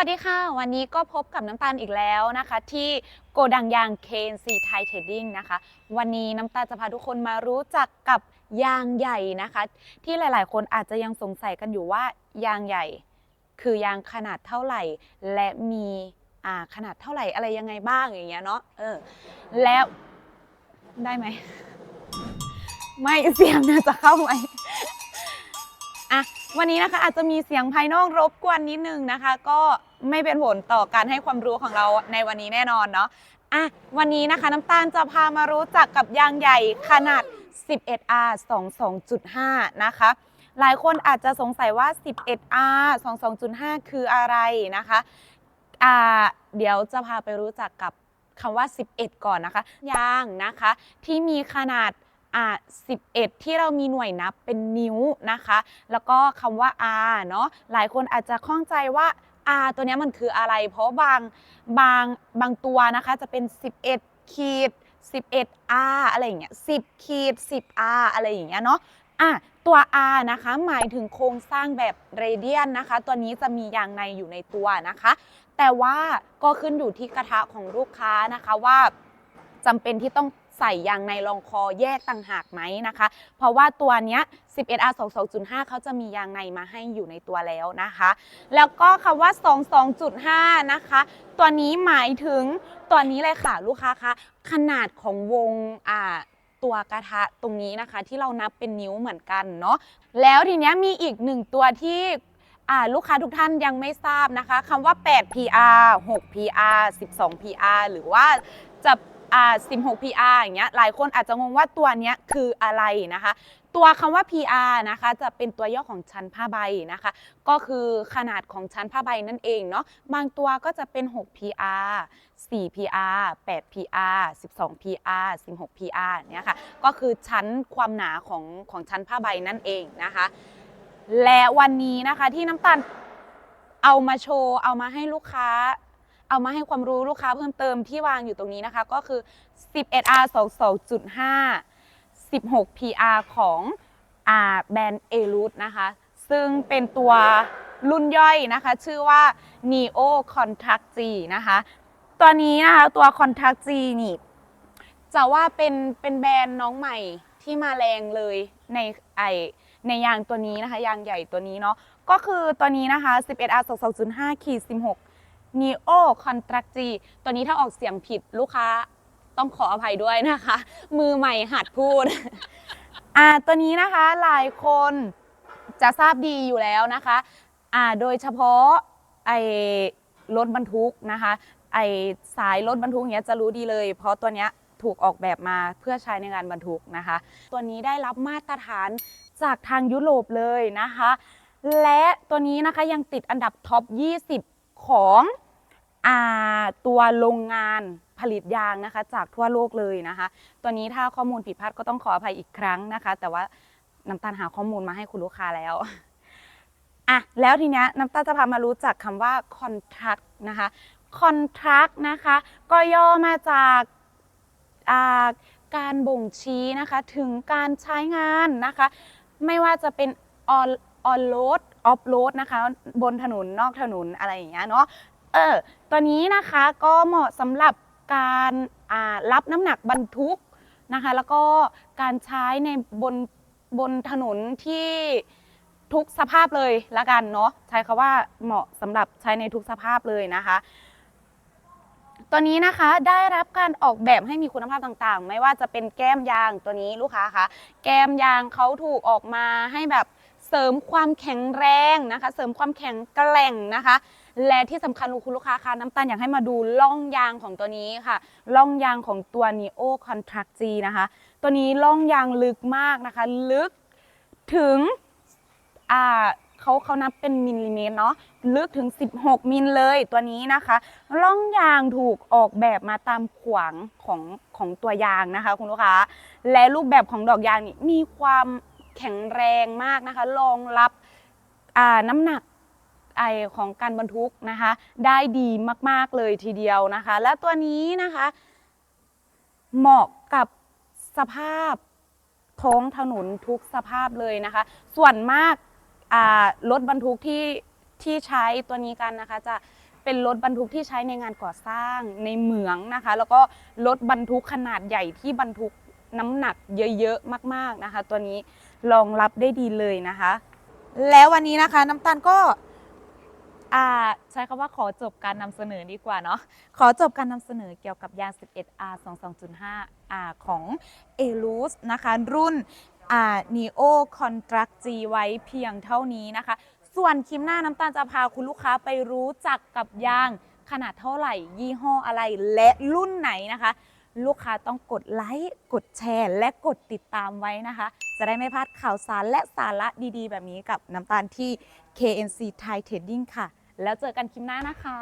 วัสดีค่ะ วันนี้ก็พบกับน้ำตาลอีกแล้วนะคะ ที่โกดังยาง KNC Thai Trading นะคะ วันนี้น้ำตาลจะพาทุกคนมารู้จักกับยางใหญ่นะคะ ที่หลาย ๆ คนอาจจะยังสงสัยกันอยู่ว่ายางใหญ่ คือยางขนาดเท่าไหร่ และมีขนาดเท่าไหร่อะไรยังไงบ้างอย่างเงี้ยเนาะเออแล้วได้ไหม ไม่เสียงน่าจะเข้าไหมอะวันนี้นะคะอาจจะมีเสียงภายนอกรบกวนนิดนึงนะคะ ก็ ไม่เป็นผลต่อการให้ความรู้ของเราในวันนี้แน่นอนเนาะอะวันนี้นะคะน้ำตาลจะพามารู้จักกับยางใหญ่ขนาด 11R 22.5 นะคะ หลายคนอาจจะสงสัยว่า 11R 22.5 คืออะไรนะคะอ่าเดี๋ยวจะพาไปรู้จักกับคำว่า 11 ก่อนนะคะ ยางนะคะ ที่มีขนาดอ่า11 ที่เรามีหน่วยนับเป็นนิ้วนะคะ แล้วก็คำว่า R เนาะหลายคนอาจจะข้องใจว่า R ตัวนี้มันคืออะไร เพราะบางบางบางตัวนะคะจะเป็น 11 ขีด 11R อะไรอย่างเงี้ย10 ขีด 10R อะไรอย่างเงี้ยเนาะอะตัว R นะคะหมายถึงโครงสร้างแบบเรเดียนนะคะ ตัวนี้จะมียางในอยู่ในตัวนะคะ แต่ว่าก็ขึ้นอยู่ที่กระทะของลูกค้านะคะว่าจำเป็นที่ต้อง ใส่ยางในรองคอแยกต่างหากไหมนะคะ เพราะว่าตัวเนี้ย 11R 22.5เขาจะมียางในมาให้อยู่ในตัวแล้วนะคะ แล้วก็คำว่า 22.5 นะคะ ตัวนี้หมายถึงตัวนี้เลยค่ะลูกค้าคะขนาดของวงอ่าตัวกระทะตรงนี้นะคะ ที่เรานับเป็นนิ้วเหมือนกันเนาะแล้วทีเนี้ยมีอีกหนึ่งตัวที่ลูกค้าทุกท่านยังไม่ทราบนะคะคำว่า 8 PR 6 PR 12 PR หรือว่าจะ อ่า16 PR อย่างเงี้ยหลายคนอาจจะงงว่าตัวเนี้ยคืออะไรนะคะ ตัวคำว่า PR นะคะจะเป็นตัวย่อของชั้นผ้าใบนะคะ ก็คือขนาดของชั้นผ้าใบนั่นเองเนาะบางตัวก็จะเป็น 6 PR 4 PR 8 PR 12 PR 16 PR เนี่ยค่ะก็คือชั้นความหนาของของชั้นผ้าใบนั่นเองนะคะ และวันนี้นะคะที่น้ำตาลเอามาโชว์เอามาให้ลูกค้า เอามาให้ความรู้ลูกค้าเพิ่มเติมที่วางอยู่ตรงนี้นะคะ ก็คือ 11R 22.5 16 PR ของแบรนด์เอรูทนะคะ ซึ่งเป็นตัวรุ่นย่อยนะคะ ชื่อว่า Neo Contact G นะคะ ตัวนี้นะคะ ตัว Contact G นี่จะว่าเป็นเป็นแบรนด์น้องใหม่ที่มาแรงเลยในไอในยางตัวนี้นะคะ ยางใหญ่ตัวนี้เนาะก็คือตัวนี้นะคะ 11R 22.5ขีด16 Neo Contact G ตัวนี้ถ้าออกเสียงผิดลูกค้าต้องขออภัยด้วยนะคะ มือใหม่หัดพูด อ่าตัวนี้นะคะหลายคนจะทราบดีอยู่แล้วนะคะ อ่าโดยเฉพาะไอ้รถบรรทุกนะคะ ไอ้สายรถบรรทุกเนี้ยจะรู้ดีเลย เพราะตัวเนี้ยถูกออกแบบมาเพื่อใช้ในงานบรรทุกนะคะ ตัวนี้ได้รับมาตรฐานจากทางยุโรปเลยนะคะ และตัวนี้นะคะยังติดอันดับท็อป 20 ของ ตัวโรงงานผลิตยางนะคะ จากทั่วโลกเลยนะคะ ตัวนี้ถ้าข้อมูลผิดพลาดก็ต้องขออภัยอีกครั้งนะคะ แต่ว่าน้ำตาลหาข้อมูลมาให้คุณลูกค้าแล้วอะแล้วทีเนี้ยน้ำตาลจะพามารู้จักคำว่า contract นะคะ contract นะคะก็ย่อมาจากาการบ่งชี้นะคะถึงการใช้งานนะคะ ไม่ว่าจะเป็น on on road off road นะคะ บนถนนนอกถนนอะไรอย่างเงี้ยเนาะ เออตัวนี้นะคะก็เหมาะสำหรับการรับน้ำหนักบรรทุกนะคะ แล้วก็การใช้ในบนบนถนนที่ทุกสภาพเลยละกันเนาะใช้คาว่าเหมาะสำหรับใช้ในทุกสภาพเลยนะคะตัวนี้นะคะได้รับการออกแบบให้มีคุณภาพต่างๆ ไม่ว่าจะเป็นแก้มยางตัวนี้ลูกค้าคะแก้มยางเขาถูกออกมาให้แบบเสริมความแข็งแรงนะคะ เสริมความแข็งแกร่งนะคะ และที่สำคัญคุณลูกค้าคะน้ำตาลอยากให้มาดูล่องยางของตัวนี้ค่ะล่องยางของตัว Neo Contract G นะคะ ตัวนี้ล่องยางลึกมากนะคะ ลึกถึงอ่าเขาเขานับเป็นมิลลิเมตรเนาะลึกถึง 16 มิลเลยตัวนี้นะคะล่องยางถูกออกแบบมาตามขวางของของตัวยางนะคะ คุณลูกค้า และรูปแบบของดอกยางนี่มีความแข็งแรงมากนะคะรองรับอ่าน้ำหนัก ไอของการบรรทุกนะคะ ได้ดีมากๆเลยทีเดียวนะคะ และตัวนี้นะคะ เหมาะกับสภาพท้องถนนทุกสภาพเลยนะคะ ส่วนมากรถบรรทุกที่ที่ใช้ตัวนี้กันนะคะ จะเป็นรถบรรทุกที่ใช้ในงานก่อสร้างในเหมืองนะคะ แล้วก็รถบรรทุกขนาดใหญ่ที่บรรทุกน้ำหนักเยอะๆมาก ๆนะคะ ตัวนี้รองรับได้ดีเลยนะคะ แล้ววันนี้นะคะน้ำตาลก็ ใช้คำว่าขอจบการนำเสนอดีกว่าเนาะขอจบการนำเสนอเกี่ยวกับยาง 11R 22.5 R ของ a l u s นะคะรุ่น Neo Contract G ไว้เพียงเท่านี้นะคะ ส่วนคลิปหน้าน้ำตาลจะพาคุณลูกค้าไปรู้จักกับยางขนาดเท่าไหร่ ยี่ห้ออะไรและรุ่นไหนนะคะ ลูกค้าต้องกดไลค์กดแชร์ และกดติดตามไว้นะคะ จะได้ไม่พลาดข่าวสารและสาระดีๆ แบบนี้กับน้ำตาลที่ KNC Thai Trading ค่ะ แล้วเจอกันคลิปหน้านะคะ